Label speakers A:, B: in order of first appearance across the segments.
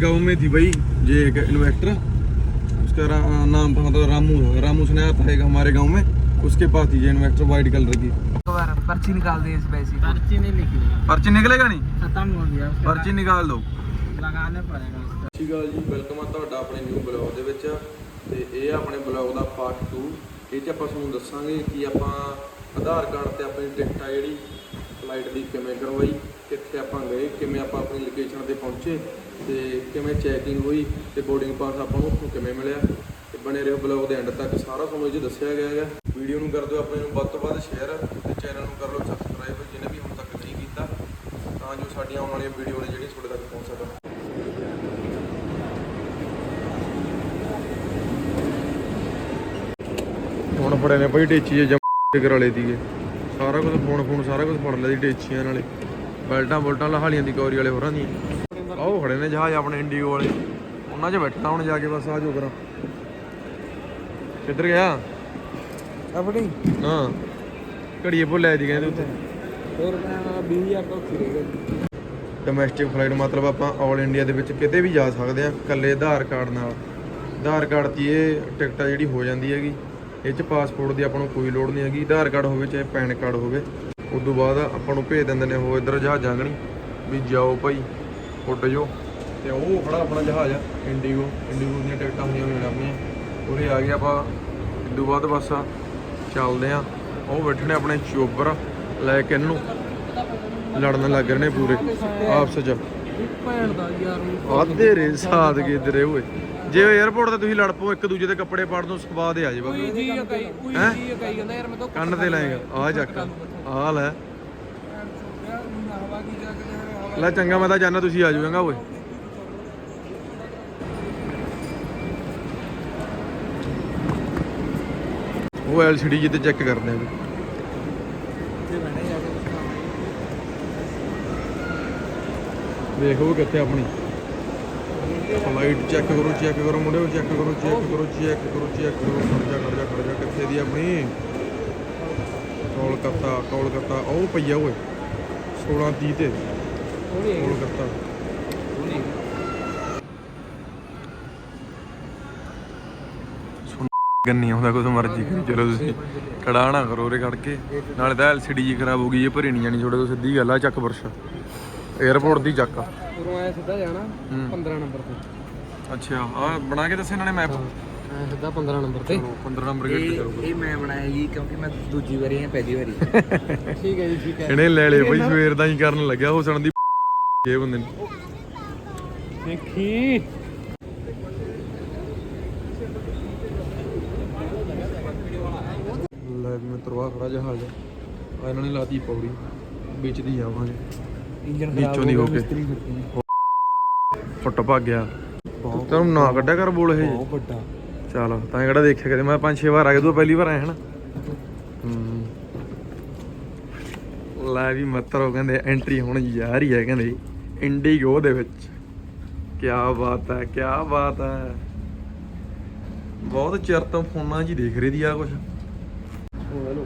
A: गांव में थी भाई ये एक इन्वेक्टर उसका रा, नाम मतलब रामू है रामू सुनाया था एक हमारे गांव में उसके पास थी ये इन्वेक्टर वाइट कलर की
B: एक बार पर्ची निकाल दे इस पैसे
C: पर्ची नहीं लिखी
A: पर्ची निकलेगा नहीं
C: खत्म हो गया उसके
A: पर्ची निकाल दो
C: बाद लगाने पड़ेगा उसका
A: ਸਤਿ ਸ਼੍ਰੀ ਅਕਾਲ ਜੀ ਵੈਲਕਮ ਆ ਤੁਹਾਡਾ ਆਪਣੇ ਨਿਊ ਬਲੌਗ ਦੇ ਵਿੱਚ ਤੇ ਇਹ ਆਪਣੇ ਬਲੌਗ ਦਾ ਪਾਰਟ 2 ਇਹ 'ਚ ਆਪਾਂ ਤੁਹਾਨੂੰ ਦੱਸਾਂਗੇ ਕਿ ਆਪਾਂ ਆਧਾਰ ਕਾਰਡ ਤੇ ਆਪਣੀ ਟਿਕਟ ਆ ਜਿਹੜੀ ਫਲਾਈਟ ਦੀ ਕਿਵੇਂ ਕਰਵਾਈ, ਕਿੱਥੇ ਆਪਾਂ ਗਏ, ਕਿਵੇਂ ਆਪਾਂ ਆਪਣੀ ਲੋਕੇਸ਼ਨ ਤੇ ਪਹੁੰਚੇ, ਤੇ ਕਿਵੇਂ ਚੈਕਿੰਗ ਹੋਈ, ਤੇ ਬੋਰਡਿੰਗ ਪਾਸ ਆਪਾਂ ਨੂੰ ਉੱਥੋਂ ਕਿਵੇਂ ਮਿਲਿਆ, ਤੇ ਬਣੇ ਰਹੋ ਬਲੌਗ ਦੇ ਐਂਡ ਤੱਕ, ਸਾਰਾ ਤੁਹਾਨੂੰ ਇਹ 'ਚ ਦੱਸਿਆ ਗਿਆ ਹੈ ਵੀਡੀਓ ਨੂੰ ਕਰ ਦਿਓ ਆਪਣੇ ਨੂੰ ਵੱਧ ਤੋਂ ਵੱਧ ਸ਼ੇਅਰ ਤੇ ਚੈਨਲ ਨੂੰ ਕਰ ਲਓ ਸਬਸਕ੍ਰਾਈਬ ਜਿਹਨੇ ਵੀ ਹੁਣ ਤੱਕ ਨਹੀਂ ਕੀਤਾ, ਤਾਂ ਜੋ ਸਾਡੀਆਂ ਆਉਣ ਵਾਲੀਆਂ ਵੀਡੀਓ ਨੇ ਜਿਹੜੀ ਤੁਹਾਡੇ ਤੱਕ ਪਹੁੰਚ ਸਕਣ। ਹੁਣ ਫੜੇ ਨੇ ਭਾਈ ਟੇਚੀ ਜੇ ਫਿਕਰ ਵਾਲੇ ਦੀਏ। ਸਾਰਾ ਕੁਝ ਫੋਨ ਫੋਨ ਸਾਰਾ ਕੁਝ ਫੜ ਲਿਆ ਦੀ ਨਾਲੇ। ਬੈਲਟਾਂ ਬੋਲਟਾਂ ਲਹਾਲੀਆਂ ਦੀ ਕੌਰੀ ਵਾਲੇ ਹੋਰਾਂ ਦੀ। ਆਓ ਖੜੇ ਨੇ ਜਹਾਜ਼ ਆਪਣੇ ਇੰਡੀਗੋ ਵਾਲੇ। ਉਹਨਾਂ 'ਚ ਬੈਠਣਾ ਹੁਣ ਜਾ ਕੇ ਬਸ ਆ ਜੋ ਕਿੱਧਰ ਗਿਆ?
B: ਆਪਣੀ?
A: ਹਾਂ। ਘੜੀਏ ਭੁੱਲਿਆ ਦੀ ਕਹਿੰਦੇ ਉੱਥੇ।
B: ਹੋਰ 20000 ਤੋਂ ਉੱਥੇ ਰਹੇਗਾ
A: ਡੋਮੈਸਟਿਕ ਫਲਾਈਟ ਮਤਲਬ ਆਪਾਂ ਆਲ ਇੰਡੀਆ ਦੇ ਵਿੱਚ ਕਿਤੇ ਵੀ ਜਾ ਸਕਦੇ ਆ ਇਕੱਲੇ ਆਧਾਰ ਕਾਰਡ ਨਾਲ। ਆਧਾਰ ਕਾਰਡ ਦੀ ਇਹ ਟਿਕਟ ਆ ਜਿਹੜੀ ਹੋ ਜਾਂਦੀ ਹੈਗੀ। ਇਹ ਚ ਪਾਸਪੋਰਟ ਦੀ ਆਪਾਂ ਨੂੰ ਕੋਈ ਲੋੜ ਨਹੀਂ ਹੈਗੀ ਆਧਾਰ ਕਾਰਡ ਹੋਵੇ ਚਾਹੇ ਪੈਨ ਕਾਰਡ ਹੋਵੇ। ਉਸ ਤੋਂ ਬਾਅਦ ਆਪਾਂ ਨੂੰ ਭੇਜ ਦਿੰਦੇ ਨੇ ਉਹ ਇੱਧਰ ਜਹਾਜ਼ਾਂ ਗਣੀ ਵੀ ਜਾਓ ਭਾਈ ਉੱਡ ਜਾਓ। ਤੇ ਉਹ ਖੜਾ ਆਪਣਾ ਜਹਾਜ਼ ਆ ਇੰਡੀਗੋ ਇੰਡੀਗੋ ਦੀਆਂ ਟਿਕਟਾਂ ਹੁੰਦੀਆਂ ਹੋਈਆਂ ਆਪਣੀਆਂ। ਉਰੇ ਆ ਗਏ ਆਪਾਂ ਇਸ ਤੋਂ ਬਾਅਦ ਬਸ ਚੱਲਦੇ ਆ। ਉਹ ਬੈਠਣੇ ਆਪਣੇ ਚੋਬਰ ਲੈ ਕੇ ਇਹਨੂੰ। ਲੜਨ ਲੱਗ ਰਹੇ ਨੇ ਪੂਰੇ ਆਪਸ ਚ।
B: ਭੈਣ ਦਾ ਯਾਰ
A: ਆਧੇ ਰੇ ਸਾਦ ਕੇ ਇਧਰੇ ਓਏ। ਜੇ 에어ਪੋਰਟ ਤੇ ਤੁਸੀਂ ਲੜ ਪਓ ਇੱਕ ਦੂਜੇ ਦੇ ਕੱਪੜੇ ਪਾੜ ਦੋ ਸਵਾਦ ਆ ਜੇ ਬਾਬੂ।
B: ਜੀ ਕਈ ਕੋਈ
A: ਹੈਂ?
B: ਜੀ ਕਈ ਕਹਿੰਦਾ ਯਾਰ ਮੈਂ ਤਾਂ
A: ਕੰਨ ਤੇ ਲਾਏਗਾ। ਆ ਚੱਕ ਆ ਲੈ
B: ਹਵਾ ਕੀ ਜਾ ਕੇ
A: ਲੈ ਚੰਗਾ ਮੈਂ ਤਾਂ ਜਾਣਾ ਤੁਸੀਂ ਆ ਜਾਓਗਾ ਓਏ। ਉਹ ਐਲਸੀਡੀ ਜਿੱਤੇ ਚੈੱਕ ਕਰਦੇ ਆ ਵੀ।
B: ਤੇ ਬਣੇ ਜਾ ਕੇ
A: ਦੇਖੋ ਕਿੱਥੇ ਆਪਣੀ। ਫਲਾਈਟ ਚੈੱਕ ਕਰੋ ਚੈੱਕ ਕਰੋ ਮੁੰਡਿਓ ਚੈੱਕ ਕਰੋ ਚੈੱਕ ਕਰੋ ਚੈੱਕ ਕਰੋ ਚੈੱਕ ਕਰੋ ਖੜ ਜਾ ਖੜ ਜਾ ਖੜ ਜਾ ਕਿੱਥੇ ਦੀ ਆਪਣੀ? ਕੋਲਕਾਤਾ ਕੋਲਕਾਤਾ ਉਹ ਪਈਆ ਓਏ 16 30 ਤੇ। ਕੋਲਕਾਤਾ।
B: ਉਹ ਨਹੀਂ
A: ਗੰਨੀ ਆਉਂਦਾ ਕੁਝ ਮਰਜ਼ੀ ਕਰੀ ਚਲੋ ਤੁਸੀਂ ਖੜਾ ਨਾ ਕਰੋ ਉਰੇ ਖੜ ਕੇ। ਨਾਲੇ ਤਾਂ ਐਲਸੀਡੀ ਜੀ ਖਰਾਬ ਹੋ ਗਈ ਇਹ ਭਰੀ ਨਹੀਂ ਜਾਣੀ ਤੁਹਾਡੇ ਤੋਂ ਸਿੱਧੀ ਗੱਲ ਆ ਚੱਕ ਬਰਸ਼। 에어ਪੋਰਟ ਦੀ ਚੱਕ
B: ਉਰੋਂ ਆਇਆ ਸਿੱਧਾ ਜਾਣਾ
A: ਹੂੰ।
B: 15 ਨੰਬਰ ਤੇ।
A: ਅੱਛਾ ਆ ਬਣਾ ਕੇ ਦੱਸੇ ਇਹਨਾਂ ਨੇ ਮੈਪ
B: ਆਇਆ ਸਿੱਧਾ 15 ਨੰਬਰ ਤੇ।
A: 15 ਨੰਬਰ ਗੇਟ ਤੇ ਕਰੋ
D: ਇਹ ਮੈਂ ਬਣਾਇਆ ਜੀ ਕਿਉਂਕਿ ਮੈਂ ਦੂਜੀ ਵਾਰੀ ਆ ਪਹਿਲੀ ਵਾਰੀ।
B: ਠੀਕ ਹੈ ਜੀ ਠੀਕ ਹੈ।
A: ਇਹਨੇ ਲੈ ਲਏ ਬਈ ਸਵੇਰ ਦਾ ਹੀ ਕਰਨ ਲੱਗਿਆ ਹੁਸਣ ਦੀ ਇਹ ਬੰਦੇ ਨੇ।
B: ਦੇਖੀ।
A: ਲੈ ਮੈਂ ਤਰਵਾ ਖੜਾ ਜਹਾਜ਼ ਆ ਇਹਨਾਂ ਨੇ ਲਾਤੀ ਪੌੜੀ ਵਿੱਚ ਦੀ ਜਾਵਾਂਗੇ।
D: ਇੰਜਨ
A: ਨੀਚੋਂ ਦੀ ਹੋ ਕੇ। ਫੁੱਟ ਭੱਗ ਗਿਆ। ਤੈਨੂੰ ਨਾ ਕੱਢਿਆ ਕਰ ਬੋਲ ਇਹ।
D: ਬਹੁਤ ਵੱਡਾ।
A: ਚੱਲ ਤਾਂ ਕਿਹੜਾ ਦੇਖਿਆ ਕਦੇ। ਮੈਂ ਪੰਜ ਛੇ ਵਾਰ ਆ ਗਿਆ ਤੂੰ ਪਹਿਲੀ ਵਾਰ ਆਇਆ ਹਨਾ ਹੂੰ। ਲੈ ਵੀ ਮੱਤਰੋ ਕਹਿੰਦੇ ਐਂਟਰੀ ਹੁਣ ਜਾ ਰਹੀ ਹੈ ਕਹਿੰਦੇ। ਇੰਡੀਗੋ ਦੇ ਵਿੱਚ। ਕੀ ਬਾਤ ਹੈ ਕੀ ਬਾਤ ਹੈ। ਬਹੁਤ ਚਿਰ ਤੋਂ ਫੋਨਾਂ 'ਚ ਹੀ ਦੇਖ ਰਹੀ ਦੀ ਆ ਕੁਛ। ਉਹ ਹੈਲੋ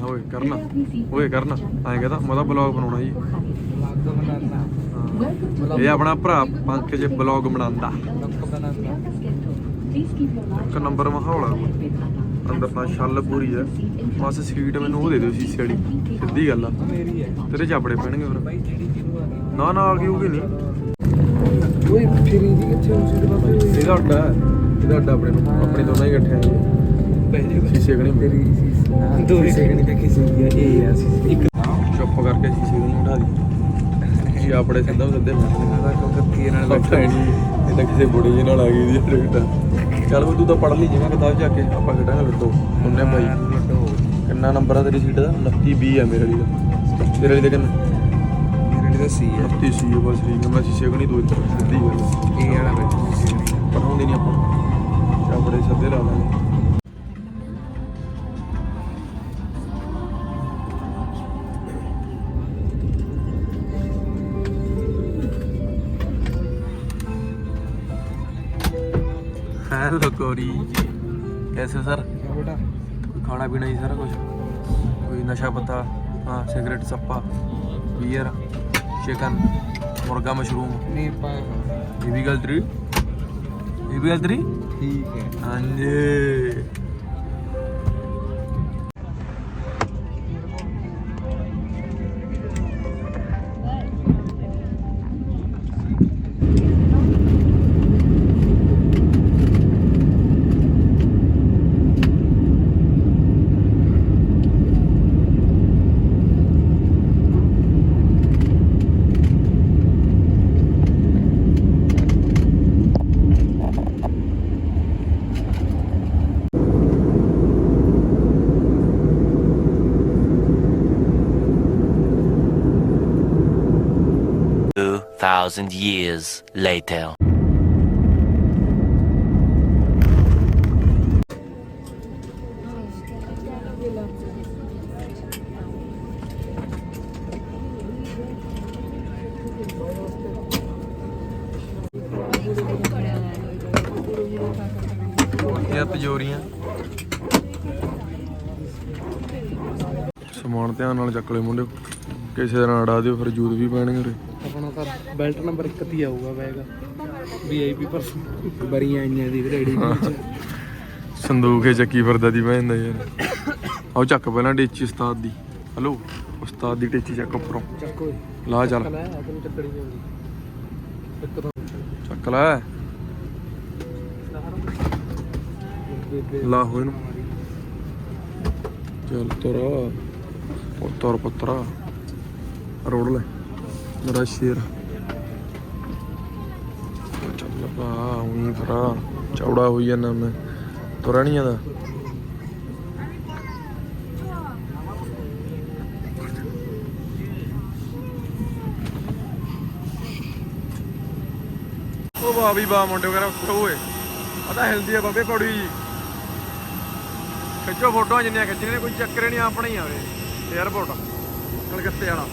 A: ਹੋਏ ਕਰਨਾ
E: ਹੋਏ
A: ਕਰਨਾ ਐਂ ਕਹਦਾ ਮੈਂ ਤਾਂ ਜੀ। ਇਹ ਆਪਣਾ ਭਰਾ ਪੰਕਜ ਬਲੌਗ ਬਣਾਉਂਦਾ। ਇੱਕ ਨੰਬਰ ਮਾਹੌਲ ਆ ਅੰਦਰ ਤਾਂ ਛੱਲ ਪੂਰੀ ਆ। ਬਸ ਸੀਟ ਮੈਨੂੰ ਉਹ ਦੇ ਦਿਓ ਸੀਸੇ ਵਾਲੀ ਸਿੱਧੀ ਗੱਲ ਆ। ਤੇਰੇ ਚਾਪੜੇ ਪੈਣਗੇ ਫਿਰ। ਨਾ ਨਾਲ ਕੀ ਹੋਊਗੀ ਨਹੀਂ।
B: ਓਏ ਫਿਰੀ ਦੀ ਕਿੱਥੇ ਹੋ ਸੀ ਬਾਬੇ
A: ਇਹਦਾ ਅੱਡਾ ਇਹਦਾ ਅੱਡਾ ਆਪਣੇ ਆਪਣੇ ਦੋਨਾਂ ਹੀ ਇਕੱਠੇ ਆ
D: ਪਹਿਲੀ
A: ਸ਼ੀਸ਼ੇ ਕਣੀ
D: ਤੇਰੀ ਸੀ ਦੋ ਸੈਕਿੰਡ ਤੱਕ ਕਿਸੇ ਦੀ ਇਹ ਆ ਸੀ ਇੱਕ
A: ਚੁੱਪ ਕਰਕੇ ਸ਼ੀਸ਼ੇ ਕਣੀ ਉਠਾ ਦੀ। ਜੀ ਆਪਣੇ ਸਿੱਧਾ ਸਿੱਧੇ ਬੈਠਦੇ
D: ਦਾ ਕੋ ਕੱਤੀ ਨਾਲ
A: ਬੈਠਾ। ਹੀ ਇਹ ਤਾਂ ਕਿਸੇ ਬੁੜੀ ਜੀ ਨਾਲ ਆ ਗਈ ਦੀ ਟਿਕਟ ਚੱਲ ਵੀ ਤੂੰ ਤਾਂ ਪੜ ਲਈ ਜਿਵੇਂ ਕਿਤਾਬ ਜਾ ਕੇ ਆਪਾਂ ਖੇਡਾਂਗੇ ਲੱਡੋ। ਉਹਨੇ ਭਾਈ ਕਿੰਨਾ ਨੰਬਰ ਆ ਤੇਰੀ ਸੀਟ ਦਾ? 29 20 ਆ ਮੇਰੇ ਵਾਲੀ ਦਾ ਤੇਰੇ ਵਾਲੀ ਦਾ ਕਿੰਨਾ?
B: ਮੇਰੇ ਲਈ ਤਾਂ ਸੀ ਹੈ
A: 29 ਸੀ ਆ, ਬਸ ਠੀਕ ਆ। ਮੈਂ ਸ਼ੀਸ਼ੇ ਕਣੀ ਦੋ ਸਿੱਧੀ ਗੱਲ।
B: ਇਹ ਵਾਲਾ ਬੈਠਾ ਸੀ
A: ਪੜਾਉਂਦੇ ਨਹੀਂ ਆਪਾਂ। ਨੂੰ। ਬੜੇ ਸੱਦੇ ਲਾ ਲਾਂਗੇ। हेलो गौरी जी कैसे सर
B: बेटा
A: खाना पीना ही सारा कुछ कोई नशा पता हाँ सिगरेट सप्पा बियर चिकन मुर्गा मशरूम ये भी गल थ्री ये भी गल थ्री
B: ठीक है
A: हाँ जी
F: Two thousand years later.
A: ਇਹ ਤਜੋਰੀਆਂ ਸਮਾਨ ਧਿਆਨ ਨਾਲ ਚੱਕ ਲਿਓ ਮੁੰਡਿਓ ਕਿਸੇ ਦਾ ਨਾ ਅੜਾ ਦਿਓ, ਫਿਰ ਜੂਦ ਵੀ ਪੈਣਗੇ ਉਰੇ।
B: ਬੈਲਟ ਨੰਬਰ 1 ਤੇ ਆਊਗਾ ਬੈਗ। ਵੀਆਈਪੀ ਪਰਸਨ ਬਰੀਆਂ ਆਈਆਂ ਦੀ ਰੇੜੀ ਦੇ ਵਿੱਚ।
A: ਸੰਦੂਕ ਹੈ ਚੱਕੀ ਫਿਰਦਾ ਦੀ ਭੈਣ ਦਾ ਯਾਰ। ਆਓ ਚੱਕ ਪਹਿਲਾਂ ਟੇਚੀ ਉਸਤਾਦ ਦੀ। ਹਲੋ ਉਸਤਾਦ ਦੀ ਟੇਚੀ ਚੱਕ ਉੱਪਰੋਂ।
B: ਚੱਕੋ
A: ਲਾ ਚੱਲ।
B: ਤੈਨੂੰ ਚੱਕੜੀ ਜਾਂਦੀ
A: ਚੱਕ ਲੈ। ਲਾ ਹੋ ਇਹਨੂੰ ਚੱਲ ਤੁਰ। ਉਹ ਤੁਰ ਪੁੱਤਰਾ। ਰੋੜ ਲੈ। ਮੇਰਾ ਸ਼ੇਰ। ਚੱਲ ਬਾ ਉਹੀ ਫਰਾ ਚੌੜਾ ਹੋਈ ਜਾਂਦਾ ਮੈਂ। ਤੁਰਿਆ ਨਹੀਂ ਉਹ ਵਾਹ ਵੀ ਵਾਹ ਮੁੰਡੇ ਵਗੈਰਾ ਉੱਠੋ ਓਏ। ਆ ਤਾਂ ਹਿਲਦੀ ਆ ਬਾਬੇ ਪੌੜੀ ਜੀ। ਖਿੱਚੋ ਫੋਟੋਆਂ ਜਿੰਨੀਆਂ ਖਿੱਚਣੀਆਂ ਨੇ, ਕੋਈ ਚੱਕਰ ਨਹੀਂ ਆਪਣਾ ਹੀ ਆ 에어ਪੋਰਟ ਕਲਕੱਤੇ ਵਾਲਾ।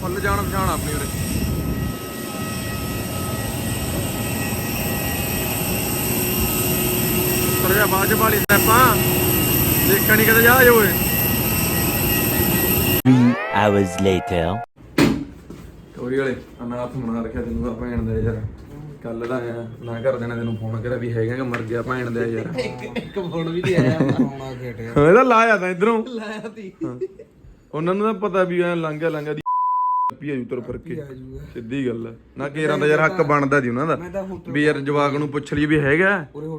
A: ਫੁੱਲ ਜਾਣ ਪਛਾਣ ਆਪਣੀ ਉਰੇ। ਥੋੜਾ ਜਿਹਾ ਬਾਅਦ ਚ ਵਾਲੀ ਸਟੈਪਾਂ ਦੇਖਣ ਨਹੀਂ ਕਦੇ ਜਾ ਓਏ।
F: Three hours later.
A: ਚੋਰੀ ਵਾਲੇ ਅਨਾਥ ਮਨਾ ਰੱਖਿਆ ਤੈਨੂੰ ਆ ਭੈਣ ਦਾ ਯਾਰ। ਕੱਲ ਦਾ ਆਇਆ ਨਾ ਕਰ ਦੇਣਾ ਤੈਨੂੰ ਫੋਨ ਕਰਿਆ ਵੀ ਹੈਗਾ ਕਿ ਮਰ ਗਿਆ ਭੈਣ ਦਾ ਯਾਰ।
B: ਇੱਕ ਫੋਨ ਵੀ ਤੇ ਆਇਆ ਆਉਣਾ ਘਟਿਆ
A: ਇਹਦਾ ਲਾਇਆ ਤਾਂ ਇਧਰੋਂ।
B: ਲਾਇਆ ਤੀ।
A: ਉਹਨਾਂ ਨੂੰ ਤਾਂ ਪਤਾ ਵੀ ਐ ਲੰਘਿਆ ਲੰਘਿਆ ਦੀ ਪੀ ਆਜੂ ਤੁਰ ਫਿਰ ਕੇ।
B: ਆ ਜੂਗਾ
A: ਸਿੱਧੀ ਗੱਲ ਹੈ। ਨਾ ਕੇਰਾਂ ਦਾ ਯਾਰ ਹੱਕ ਬਣਦਾ ਦੀ ਉਹਨਾਂ ਦਾ। ਵੀ ਯਾਰ ਜਵਾਕ ਨੂੰ ਪੁੱਛ ਲਈ ਵੀ ਹੈਗਾ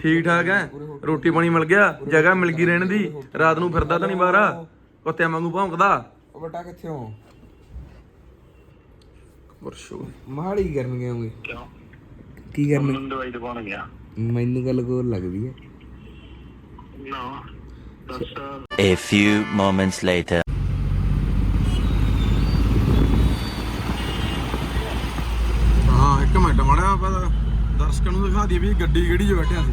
A: ਠੀਕ ਠਾਕ ਹੈ? ਰੋਟੀ ਪਾਣੀ ਮਿਲ ਗਿਆ ਜਗ੍ਹਾ ਮਿਲ ਗਈ ਰਹਿਣ ਦੀ ਰਾਤ ਨੂੰ ਫਿਰਦਾ ਤਾਂ ਨਹੀਂ ਬਾਹਰ। ਕੁੱਤਿਆਂ ਵਾਂਗੂ ਭੌਂਕਦਾ।
B: ਉਹ ਬਟਾ ਕਿੱਥੇ ਹੋ?
A: ਵਰਸ਼ੋ
B: ਮਹਾਲੀ ਕਰਨ ਗਏ ਹੋਗੇ ਕੀ ਕਰਨ
G: ਦਵਾਈ ਦਵਾਉਣ ਗਿਆ।
B: ਮੈਨੂੰ ਗੱਲ ਕੋਲ ਲੱਗਦੀ ਹੈ।
G: ਨਾ ਦੱਸ।
F: A few moments later.
A: ਹਾਂ ਇੱਕ ਮਿੰਟ ਮੜਿਆ ਆਪਾਂ ਦਰਸ਼ਕਾਂ ਨੂੰ ਦਿਖਾ ਦਈਏ ਵੀ ਗੱਡੀ ਕਿਹੜੀ 'ਚ ਬੈਠਿਆ ਸੀ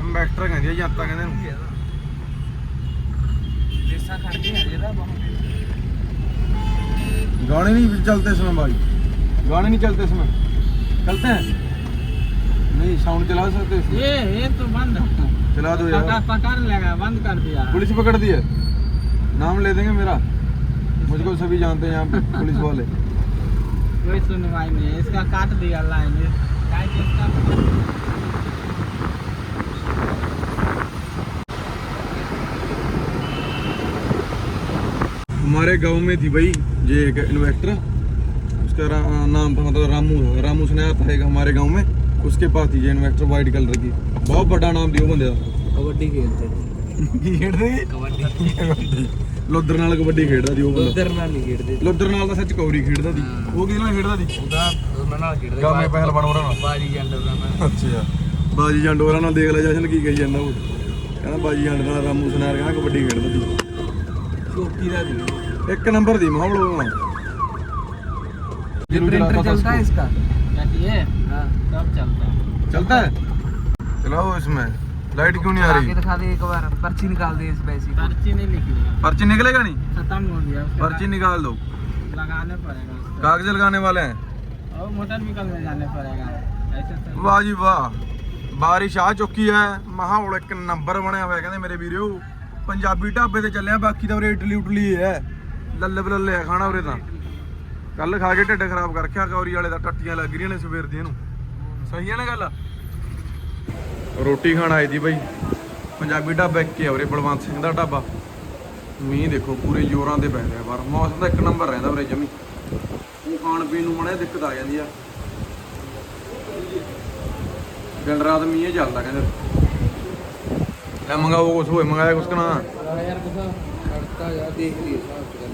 A: ਇੰਬੈਕਟਰ ਕਹਿੰਦੀ ਆ ਜਨਤਾ ਕਹਿੰਦੇ ਨੂੰ
B: ਦੇਸਾਂ ਖੜ ਕੇ ਆ ਜਿਹੜਾ
A: गाने नहीं चलते इसमें भाई गाने नहीं चलते इसमें चलते हैं नहीं साउंड चला सकते इसमें
C: ये ये तो बंद है
A: चला दो यार
C: पकड़ पकड़ लेगा बंद कर दिया
A: पुलिस पकड़ दी है नाम ले देंगे मेरा मुझको सभी जानते हैं यहाँ पे पुलिस वाले
C: कोई सुनवाई नहीं है इसका काट दिया लाइन ये काहे कि इसका
A: हमारे गांव में थी भाई ये एक इन्वेस्टर उसका रा, नाम मतलब रामू है रामू सुनाया था एक हमारे गांव में उसके पास थी ये इन्वेस्टर वाइट कलर की बहुत बड़ा नाम दियो बंदे का
B: ਕਬੱਡੀ ਖੇਡਦੇ
A: ਕੀ ਖੇਡਦੇ
B: ਕਬੱਡੀ
A: ਲੋਦਰ ਨਾਲ ਕਬੱਡੀ ਖੇਡਦਾ ਸੀ ਉਹ ਬੰਦਾ
B: ਉਧਰ ਨਾਲ ਨਹੀਂ ਖੇਡਦੇ
A: ਲੋਦਰ ਨਾਲ ਤਾਂ ਸੱਚ ਕੌਰੀ ਖੇਡਦਾ ਸੀ ਉਹ ਕਿਹਦੇ ਨਾਲ ਖੇਡਦਾ ਸੀ
B: ਉਹਦਾ ਉਹਨਾਂ ਨਾਲ ਖੇਡਦੇ
A: ਗਾਮੇ ਪਹਿਲਵਾਨ ਹੋਰਾਂ ਨਾਲ
B: ਬਾਜੀ ਜੰਡ ਉਹਨਾਂ ਨਾਲ
A: ਅੱਛਾ ਬਾਜੀ ਜੰਡੋਰਾ ਨਾਲ ਦੇਖ ਲੈ ਜਸ਼ਨ ਕੀ ਕਹੀ ਜਾਂਦਾ ਉਹ ਕਹਿੰਦਾ ਬਾਜੀ ਜੰਡ ਨਾਲ ਰਾਮੂ ਸਨਾਰ ਕਹਿੰਦਾ ਕਬੱਡੀ ਖੇਡਦਾ ਸੀ
B: ਕੋਕੀ ਦਾ ਦੀ
A: ਇੱਕ ਨੰਬਰ ਦੀ ਮਾਹੌਲ ਉਹ
B: ये प्रिंटर चलता है इसका
C: कहती है
B: हाँ
C: सब चलता है
A: चलता है चलाओ इसमें लाइट क्यों नहीं आ
B: आगे
A: रही
B: दिखा दे एक बार पर्ची निकाल दे इस पैसे
C: पर्ची नहीं निकली
A: पर्ची निकलेगा नहीं
C: खत्म हो गया उसके
A: पर्ची निकाल दो
C: बाद लगाने पड़ेगा उसको
A: कागज लगाने वाले हैं
C: और मोटर व्हीकल में जाने पड़ेगा ऐसे तो
A: ਵਾਹ ਜੀ ਵਾਹ ਬਾਰਿਸ਼ ਆ ਚੁੱਕੀ ਹੈ ਮਾਹੌਲ ਇੱਕ ਨੰਬਰ ਬਣਿਆ ਹੋਇਆ ਕਹਿੰਦੇ ਮੇਰੇ ਵੀਰੋ ਪੰਜਾਬੀ ਢਾਬੇ ਤੇ ਚੱਲਿਆ ਬਾਕੀ ਤਾਂ ਉਰੇ ਇਡਲੀ ਉਡਲੀ ਹੈ ਲੱਲੇ ਬਲੱਲੇ ਆ ਖਾਣਾ ਉਰੇ ਤਾਂ ਕੱਲ ਖਾ ਕੇ ਢਿੱਡ ਖਰਾਬ ਕਰ ਰੱਖਿਆ ਕੌਰੀ ਵਾਲੇ ਦਾ ਟੱਟੀਆਂ ਲੱਗ ਰਹੀਆਂ ਨੇ ਸਵੇਰ ਦੀਆਂ ਨੂੰ ਸਹੀ ਹੈ ਨਾ ਗੱਲ ਰੋਟੀ ਖਾਣ ਆਏ ਜੀ ਬਾਈ ਪੰਜਾਬੀ ਢਾਬਾ ਇੱਕ ਹੀ ਆ ਉਰੇ ਬਲਵੰਤ ਸਿੰਘ ਦਾ ਢਾਬਾ ਮੀਂਹ ਦੇਖੋ ਪੂਰੇ ਜ਼ੋਰਾਂ ਤੇ ਪੈ ਰਿਹਾ ਬਾਹਰ ਮੌਸਮ ਤਾਂ ਇੱਕ ਨੰਬਰ ਰਹਿੰਦਾ ਉਰੇ ਜਮੀ ਉਹ ਖਾਣ ਪੀਣ ਨੂੰ ਮੜੇ ਦਿੱਕਤ ਆ ਜਾਂਦੀ ਆ ਦਿਨ ਰਾਤ ਮੀਂਹ ਹੀ ਚੱਲਦਾ ਕਹਿੰਦੇ ਲੈ ਮੰਗਾਓ ਕੁਛ ਹੋਏ ਮੰਗਾਇਆ ਕੁਛ ਕਨਾ
B: यार कुछ करता यार देख लिए साहब चल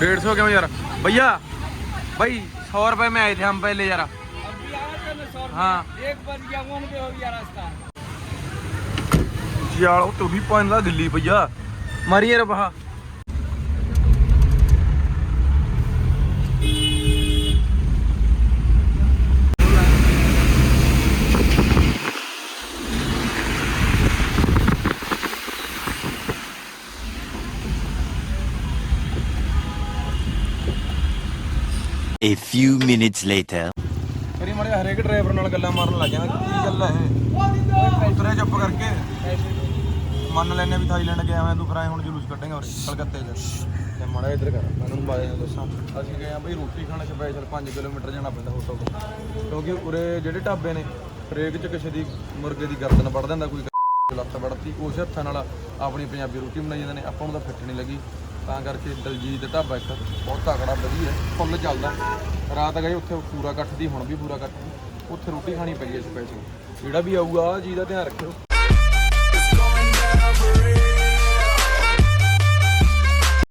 A: डेढ़ सौ क्यों यार भैया भाई सौ रुपए में आए थे हम पहले यार हाँ
C: एक बज गया वन पे हो गया रास्ता
A: यार तू भी पहुंचता दिल्ली भैया मारिए रे बहा
F: A few minutes later.
A: ਮੇਰੀ ਮਾੜੇ ਹਰੇਕ ਡਰਾਈਵਰ ਨਾਲ ਗੱਲਾਂ ਮਾਰਨ ਲੱਗ ਜਾਂਦਾ ਕੀ ਗੱਲ ਹੈ ਉਤਰੇ ਚੁੱਪ ਕਰਕੇ। ਮੰਨ ਲੈਨੇ ਵੀ ਥਾਈਲੈਂਡ ਗਿਆ ਮੈਂ ਤੂੰ ਫਰਾਏ ਹੁਣ ਜਲੂਸ ਕੱਢੇਗਾ ਉਰੇ, ਕਲਕੱਤੇ 'ਚ। ਤੇ ਮਾੜਾ ਇੱਧਰ ਕਰ ਮੈਂ ਤੁਹਾਨੂੰ ਬਾਰੇ ਦੱਸਾਂ। ਅਸੀਂ ਗਏ ਆ ਬਈ ਰੋਟੀ ਖਾਣਾ ਸਪੈਸ਼ਲ 5 ਕਿਲੋਮੀਟਰ ਜਾਣਾ ਪੈਂਦਾ ਹੋਟਲ ਤੋਂ। ਕਿਉਂਕਿ ਉਰੇ ਜਿਹੜੇ ਢਾਬੇ ਨੇ, ਹਰੇਕ 'ਚ ਕਿਸੇ ਦੀ ਮੁਰਗੇ ਦੀ ਗਰਦਨ ਵੱਢ ਦਿੰਦਾ, ਕੋਈ ਲੱਤ ਵੜਤੀ ਉਸ ਹੱਥਾਂ ਨਾਲ ਆਪਣੀ ਪੰਜਾਬੀ ਰੋਟੀ ਬਣਾਈ ਜਾਂਦੇ ਨੇ, ਆਪਾਂ ਨੂੰ ਤਾਂ ਫਿੱਟ ਨਹੀਂ ਲੱਗੀ। ਤਾਂ ਕਰਕੇ ਦਲਜੀਤ ਢਾਬਾ ਇੱਕ ਬਹੁਤ ਤਕੜਾ, ਵਧੀਆ, ਫੁੱਲ ਚੱਲਦਾ। ਰਾਤ ਗਏ ਉੱਥੇ ਪੂਰਾ ਇਕੱਠ ਦੀ, ਹੁਣ ਵੀ ਪੂਰਾ ਇਕੱਠ ਦੀ। ਉੱਥੇ ਰੋਟੀ ਖਾਣੀ ਪਈ ਹੈ ਸਪੈਸ਼ਲ ਜਿਹੜਾ ਵੀ ਆਊਗਾ ਜੀ ਦਾ ਧਿਆਨ ਰੱਖਿਓ।